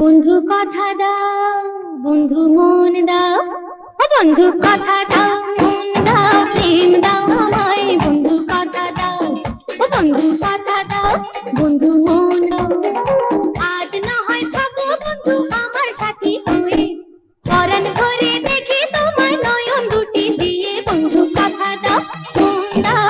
বন্ধু কথা দাও, বন্ধু মন দাও, ও বন্ধু কথা দাও, মন দাও, প্রেম দাও আমায়। বন্ধু কথা দাও, ও বন্ধু কথা দাও, বন্ধু মন দাও। আজ না হয় থাকো বন্ধু আমার সাথী হয়ে। পরাণ ভরে দেখি তোমার নয়ন দুটি দিয়ে। বন্ধু কথা দাও, মন দাও।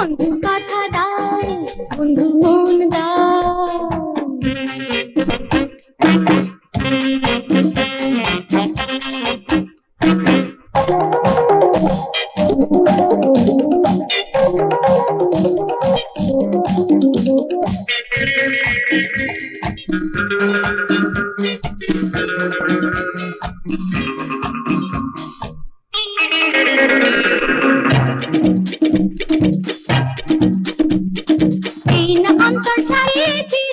বন্ধু কথা দাও বন্ধু মন দাও এই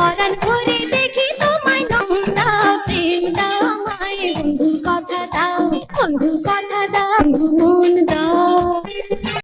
পরাণ ভরে দেখি তোমায় নন্দা প্রেম দাও আমায় বন্ধু কথা দাও বন্ধু কথা